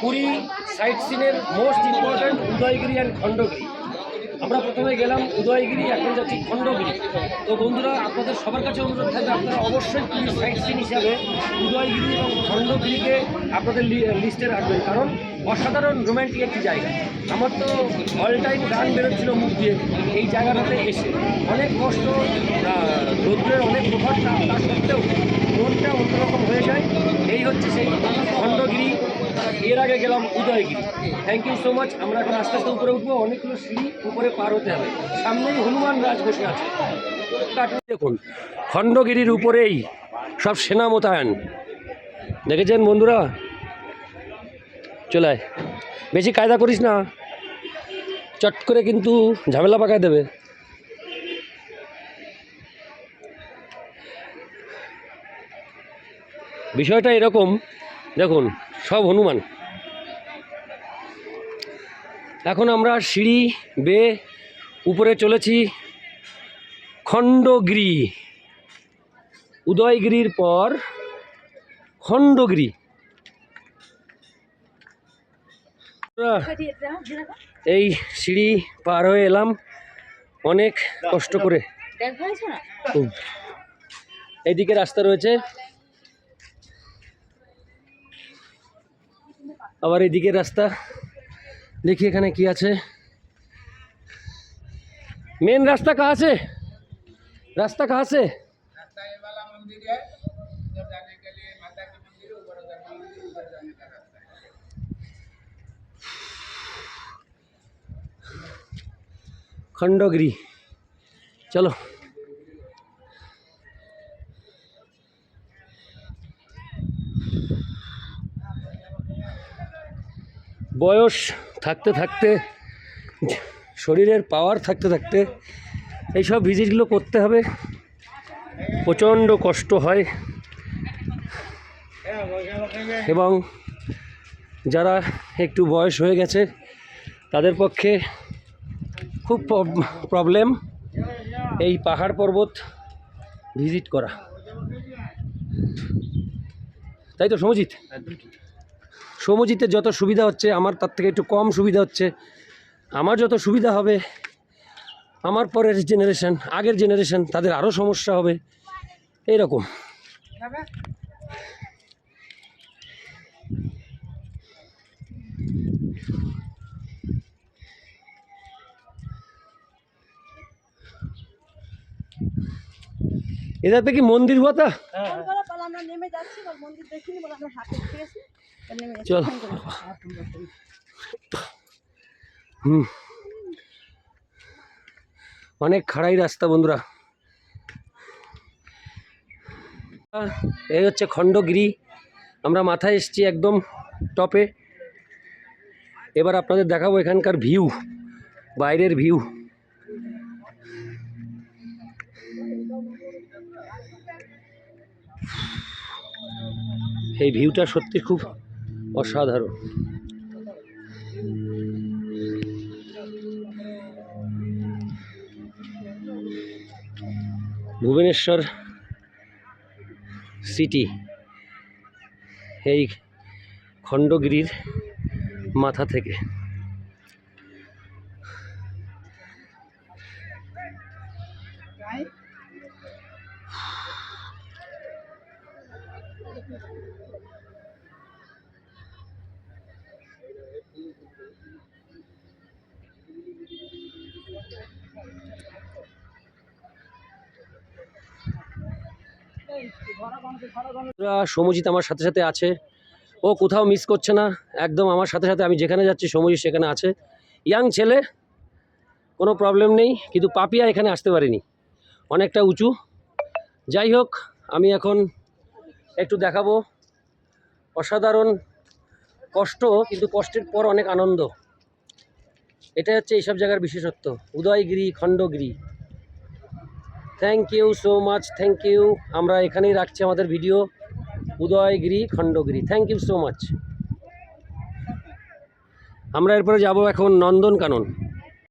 Puri site সিনের most important Udayagiri and Khandagiri. আমরা প্রথমে গেলাম উদয়গিরি, এখন যাচ্ছি খণ্ডগিরি। তো বন্ধুরা, আপনাদের সবার কাছে অনুরোধ থাকবে, আপনারা অবশ্যই পুরী সাইট সিন হিসাবে উদয়গিরি এবং খণ্ডগিরিকে আপনাদের লিস্টে রাখবেন, কারণ অসাধারণ রোম্যান্টিক একটি জায়গা। আমার তো অল টাইম গান বেরোচ্ছিল মুখ দিয়ে এই জায়গাটাতে এসে। অনেক কষ্ট রৌদ্রের অনেক প্রভাব তা সত্ত্বেও মনটা অন্যরকম হয়ে যায় এই হচ্ছে সেই খণ্ডগিরি এর আগে গেলাম Udayagiri. Thank you so much আমরা এখন আস্তে আস্তে উপরে উঠবো। অনেকগুলো সিঁড়ি উপরে পার হতে হবে। সামনেই হনুমান রাজ বসে আছে। দেখুন। খণ্ডগিরির উপরেই সব সেনা মোতায়েন। দেখেছেন বন্ধুরা? চলে। বেশি কায়দা করিস না। চট করে কিন্তু ঝামেলা পাকায় দেবে। বিষয়টা এরকম। দেখুন, সব হনুমান। এখন আমরা সিঁড়ি বেয়ে উপরে চলেছি খণ্ডগিরি। উদয়গিরির পর খণ্ডগিরি। এই সিঁড়ি পার হয়ে এলাম। অনেক কষ্ট করে। এইদিকে রাস্তা রয়েছে। আবার এদিকে রাস্তা। দেখি এখানে কি আছে মেন রাস্তা কাহা আছে रास्ता कहाँ से रास्ता ये वाला मंदिर है उधर जाने के लिए माता के मंदिर है ऊपर उधर मंदिर है, उधर जाने का रास्ता है खंडोगिरी चलो বয়স থাকতে থাকতে, শরীরের পাওয়ার থাকতে থাকতে এইসব ভিজিটগুলো করতে হবে। প্রচণ্ড কষ্ট হয়। এবং যারা একটু বয়স হয়ে গেছে, তাদের পক্ষে খুব প্রবলেম এই পাহাড় পর্বত ভিজিট করা। তাই তো, সমজিৎ? সমজিতের যত সুবিধা হচ্ছে আমার তার থেকে একটু কম সুবিধা হচ্ছে। আমার যত সুবিধা হবে আমার পরের জেনারেশান আগের জেনারেশান তাদের আরও সমস্যা হবে। এইরকম। এদের কি মন্দির হওয়া হ্যাঁ, হ্যাঁ। তা চল। হুম। অনেক খাড়াই রাস্তা বন্ধুরা। এই হচ্ছে খণ্ডগিরি। আমরা মাথায় এসেছি একদম টপে। এবার আপনাদের দেখাবো এখানকার ভিউ, বাইরের ভিউ। এই ভিউটা সত্যি খুব অসাধারণ। ভুবনেশ্বর সিটি এই খণ্ডগিরির মাথা থেকে। বন্ধুরা, সমজিৎ আমার সাথে সাথে আছে। ও কোথাও মিস করছে না। একদম আমার সাথে সাথে আমি যেখানে যাচ্ছি, সমজিৎ সেখানে আছে। ইয়াং ছেলে, কোনো প্রবলেম নেই, কিন্তু পাপিয়া এখানে আসতে পারেনি। অনেকটা উঁচু। যাই হোক, আমি এখন একটু দেখাবো। অসাধারণ কষ্ট, কিন্তু কষ্টের পর অনেক আনন্দ। এটা হচ্ছে এইসব জায়গার বিশেষত্ব। Udayagiri, Khandagiri. Thank you so much thank you আমরা এখানেই রাখছি আমাদের video Udayagiri, Khandagiri. Thank you so much আমরা এরপরে যাব এখন নন্দনকানন।